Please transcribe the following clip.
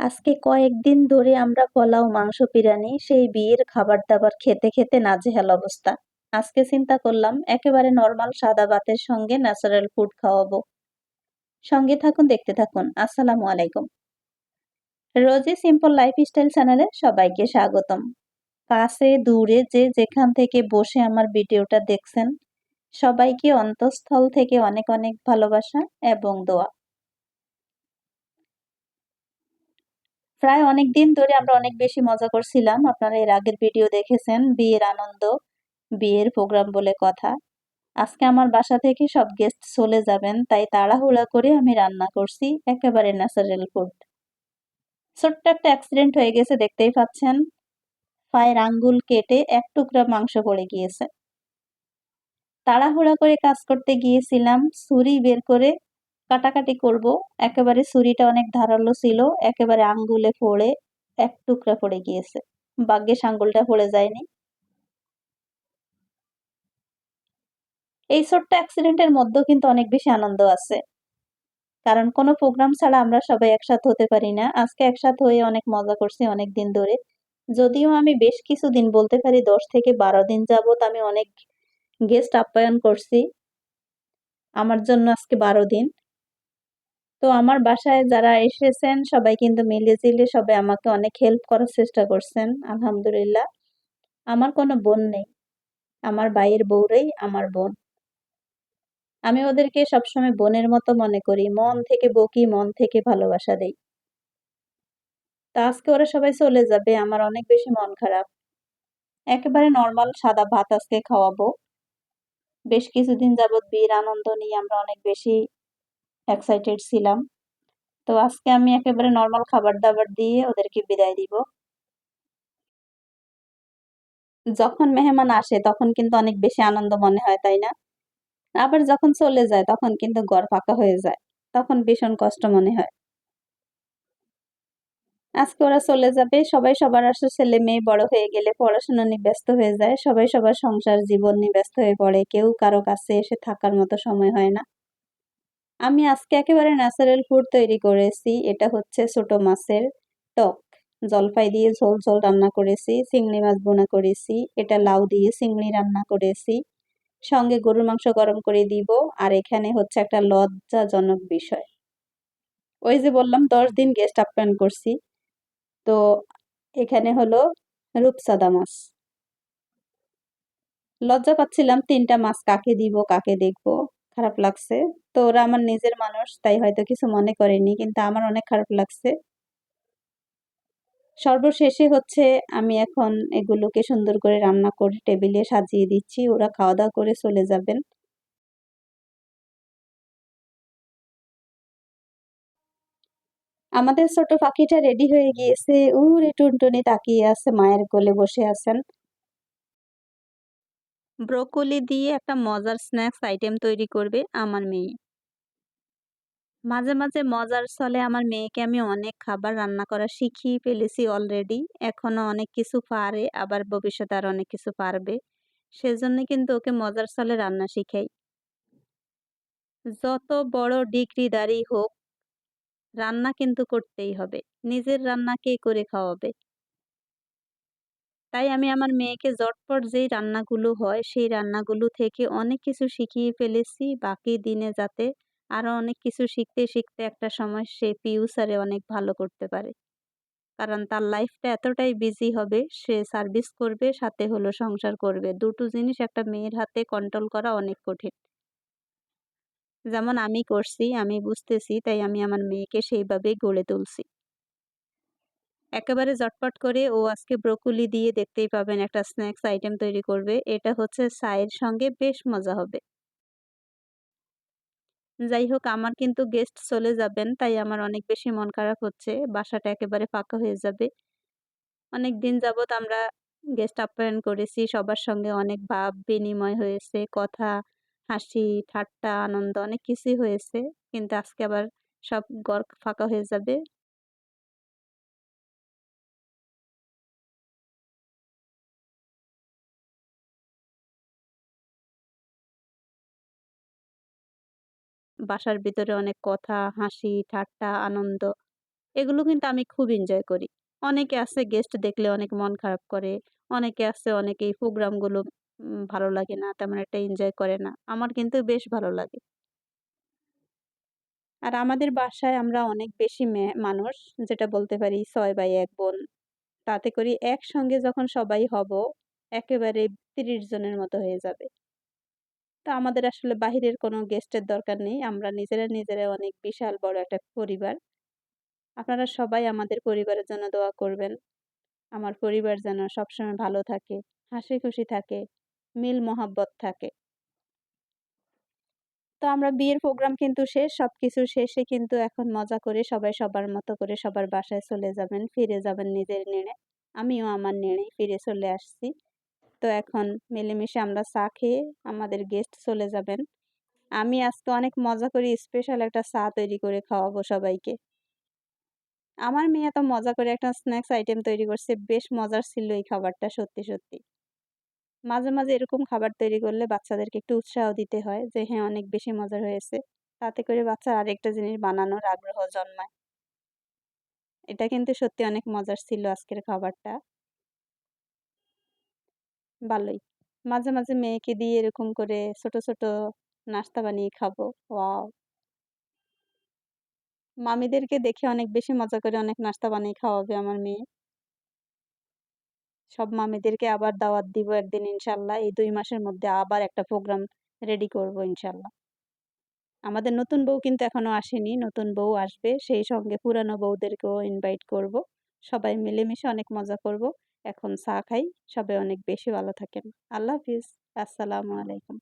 আজকে কয়েকদিন ধরে আমরা পোলাও, মাংস, বিরিয়ানি, সেই বিয়ের খাবার দাবার খেতে খেতে নাজেহাল অবস্থা। আজকে চিন্তা করলাম, একেবারে নর্মাল সাদা ভাতের সঙ্গে ন্যাচারাল ফুড খাওয়াবো। সঙ্গে থাকুন, দেখতে থাকুন। আসসালামু আলাইকুম। রোজি সিম্পল লাইফস্টাইল চ্যানেলে সবাইকে স্বাগতম। কাছে, দূরে, যে যেখান থেকে বসে আমার ভিডিওটা দেখছেন, সবাইকে অন্তঃস্থল থেকে অনেক অনেক ভালোবাসা এবং দোয়া। প্রায় অনেক দিন ধরে আমরা অনেক বেশি মজা করছিলাম। আপনারা এর আগের ভিডিও দেখেছেন, বিয়ের আনন্দ, বিয়ের প্রোগ্রাম বলে কথা। আজকে আমার বাসা থেকে সব গেস্ট চলে যাবেন, তাই তাড়াহুড়া করে আমি রান্না করছি একেবারে ন্যাচারাল ফুড ছোট্ট একটা অ্যাক্সিডেন্ট হয়ে গেছে, দেখতেই পাচ্ছেন। পায়ের আঙ্গুল কেটে এক টুকরা মাংস পড়ে গিয়েছে। তাড়াহুড়া করে কাজ করতে গিয়েছিলাম, ছুরি বের করে কাটাকাটি করব। একেবারে ছুরিটা অনেক ধারালো ছিল, একেবারে আঙ্গুলে পড়ে এক টুকরা পড়ে গিয়েছে। বাগ্যেশ আঙ্গুলটা পড়ে যায়নি। এই ছোট্ট অ্যাক্সিডেন্টের মধ্যেও কিন্তু অনেক বেশি আনন্দ আছে। কারণ কোনো প্রোগ্রাম ছাড়া আমরা সবাই একসাথে হতে পারি না। আজকে একসাথে হয়ে অনেক মজা করছি অনেক দিন ধরে। যদিও আমি বেশ কিছুদিন, বলতে পারি দশ থেকে বারো দিন যাবত আমি অনেক গেস্ট আপ্যায়ন করছি। আমার জন্য আজকে বারো দিন। তো আমার বাসায় যারা এসেছেন, সবাই কিন্তু মিলে জিলে সবাই আমাকে অনেক হেল্প করার চেষ্টা করছেন, আলহামদুলিল্লাহ। আমার কোনো বোন নেই, আমার ভাইয়ের বউরাই আমার বোন। আমি ওদেরকে সবসময় বোনের মতো মনে করি, মন থেকে বকি, মন থেকে ভালোবাসা দেই। তা আজকে ওরা সবাই চলে যাবে, আমার অনেক বেশি মন খারাপ। একেবারে নর্মাল সাদা ভাত আজকে খাওয়াবো। বেশ কিছুদিন যাবৎ বিয়ের আনন্দ নিয়ে আমরা অনেক বেশি এক্সাইটেড ছিলাম। তো আজকে আমি একেবারে নর্মাল খাবার দাবার দিয়ে ওদেরকে বিদায় দিব। যখন মেহমান আসে, তখন কিন্তু অনেক বেশি আনন্দ মনে হয়, তাই না? আবার যখন চলে যায়, তখন কিন্তু ঘর ফাঁকা হয়ে যায়। তখন ভীষণ কষ্ট মনে হয়। আজকে ওরা চলে যাবে, সবাই সবার আসলে ছেলে মেয়ে বড় হয়ে গেলে পড়াশোনা নিয়ে ব্যস্ত হয়ে যায়। সবাই সবার সংসার জীবন নিয়ে ব্যস্ত হয়ে পড়ে। কেউ কারও কাছে এসে থাকার মতো সময় হয় না। আমি আজকে একেবারে ন্যাচারাল ফুড তৈরি করেছি। এটা হচ্ছে ছোট মাছের টক। জলপাই দিয়ে ঝোল ঝোল রান্না করেছি, চিংড়ি মাছ বোনা করেছি, এটা লাউ দিয়ে চিংড়ি রান্না করেছি। সঙ্গে গরুর মাংস গরম করে দিব, আর এখানে হচ্ছে একটা লজ্জাজনক বিষয়। ওই যে বললাম, দশ দিন গেস্ট আপ্যায়ন করছি। তো এখানে হলো রূপসাদা মাছ। লজ্জা পাচ্ছিলাম তিনটা মাছ কাকে দিব, কাকে দেখব। খারাপ লাগছে। তো ওরা আমার নিজের মানুষ, তাই হয়তো কিছু মনে করেনি, কিন্তু আমার অনেক খারাপ লাগছে। সর্বশেষে হচ্ছে আমি এখন এগুলোকে সুন্দর করে রান্না করে টেবিলে সাজিয়ে দিচ্ছি, ওরা খাওয়া দাওয়া করে চলে যাবেন। আমাদের ছোট পাখিটা রেডি হয়ে গিয়েছে। উরে টুনটুনি তাকিয়ে আছে, মায়ের কোলে বসে আছেন। ব্রোকলি দিয়ে একটা মজার স্ন্যাক্স আইটেম তৈরি করবে আমার মেয়ে। মাঝে মাঝে মজার ছলে আমার মেয়েকে আমি অনেক খাবার রান্না করা শিখিয়ে ফেলেছি অলরেডি এখনও অনেক কিছু পারে, আবার ভবিষ্যতে আর অনেক কিছু পারবে। সেজন্য কিন্তু ওকে মজার ছলে রান্না শিখাই। যত বড় ডিগ্রিদারি হোক, রান্না কিন্তু করতেই হবে। নিজের রান্না কে করে খাওয়াবে? তাই আমি আমার মেয়েকে জটপট যেই রান্নাগুলো হয়, সেই রান্নাগুলো থেকে অনেক কিছু শিখিয়ে ফেলেছি। বাকি দিনে যাতে আরও অনেক কিছু শিখতে শিখতে একটা সময় সে ফিউচারে অনেক ভালো করতে পারে। কারণ তার লাইফটা এতটাই বিজি হবে, সে সার্ভিস করবে, সাথে হলো সংসার করবে। দুটো জিনিস একটা মেয়ের হাতে কন্ট্রোল করা অনেক কঠিন। যেমন আমি করছি, আমি বুঝতেছি, তাই আমি আমার মেয়েকে সেইভাবেই গড়ে তুলছি। একেবারে জটপট করে ও আজকে ব্রোকলি দিয়ে দেখতেই পাবেন একটা স্ন্যাক্স আইটেম তৈরি করবে। এটা হচ্ছে চায়ের সঙ্গে বেশ মজা হবে। যাই হোক, আমার কিন্তু গেস্ট চলে যাবেন, তাই আমার অনেক বেশি মন খারাপ হচ্ছে। বাসাটা একেবারে ফাঁকা হয়ে যাবে। অনেক দিন যাবত আমরা গেস্ট আপ্যায়ন করেছি, সবার সঙ্গে অনেক ভাব, বিনিময় হয়েছে, কথা, হাসি, ঠাট্টা, আনন্দ অনেক কিছুই হয়েছে। কিন্তু আজকে আবার সব ঘর ফাঁকা হয়ে যাবে। বাসার ভিতরে অনেক কথা হাসি ঠাট্টা আনন্দ এগুলো কিন্তু আমি খুব এনজয় করি। অনেকে আছে গেস্ট দেখলে অনেক মন খারাপ করে। অনেকে আছে অনেকে এই প্রোগ্রামগুলো ভালো লাগে না, তেমন একটা এনজয় করে না। আমার কিন্তু বেশ ভালো লাগে। আর আমাদের বাসায় আমরা অনেক বেশি মানুষ যেটা বলতে পারি ছয় ভাই এক বোন। তাতে করে একসঙ্গে যখন সবাই হব, একেবারে ৩০ জনের মতো হয়ে যাবে। তো আমাদের আসলে বাহিরের কোনো গেস্টের দরকার নেই। আমরা নিজেরা, নিজেরা অনেক বিশাল বড় একটা পরিবার। আপনারা সবাই আমাদের পরিবারের জন্য দোয়া করবেন। আমার পরিবার যেন সবসময় ভালো থাকে, হাসি-খুশি থাকে, মিল মহাব্বত থাকে। তো আমরা বিয়ের প্রোগ্রাম কিন্তু শেষ। সবকিছু শেষে কিন্তু এখন মজা করে সবাই সবার মতো করে সবার বাসায় চলে যাবেন, ফিরে যাবেন নিজের নেড়ে। আমিও আমার নেড়েই ফিরে চলে আসছি। তো এখন মিলেমিশে আমরা চা খেয়ে আমাদের গেস্ট চলে যাবেন। আমি আজকে অনেক মজা করে স্পেশাল একটা চা তৈরি করে খাওয়াবো সবাইকে। আমার মেয়ে এত মজা করে একটা স্ন্যাক্স আইটেম তৈরি করছে। বেশ মজার ছিল এই খাবারটা সত্যি, সত্যি। মাঝে, মাঝে এরকম খাবার তৈরি করলে বাচ্চাদেরকে একটু উৎসাহ দিতে হয় যে হ্যাঁ, অনেক বেশি মজার হয়েছে। তাতে করে বাচ্চার আরেকটা জিনিস বানানোর আগ্রহ জন্মায়। এটা কিন্তু সত্যি অনেক মজার ছিল আজকের খাবারটা। ভালোই। মাঝে, মাঝে মেয়েকে দিয়ে এরকম করে ছোট, ছোট নাস্তা বানিয়ে খাব। ওয়াও! মামিদেরকে দেখে অনেক বেশি মজা করে অনেক নাস্তা বানিয়ে খাওয়াবে আমার মেয়ে। সব মামিদেরকে আবার দাওয়াত দিব একদিন ইনশাআল্লাহ। এই ২ মাসের মধ্যে আবার একটা প্রোগ্রাম রেডি করব ইনশাআল্লাহ। আমাদের নতুন বউ কিন্তু এখনও আসেনি। নতুন বউ আসবে। সেই সঙ্গে পুরানো বউদেরকেও ইনভাইট করব। সবাই মিলেমিশে অনেক মজা করব। এখন চা খাই। সবাই অনেক বেশি ভালো থাকেন। আল্লাহ হাফিজ। আসসালামু আলাইকুম।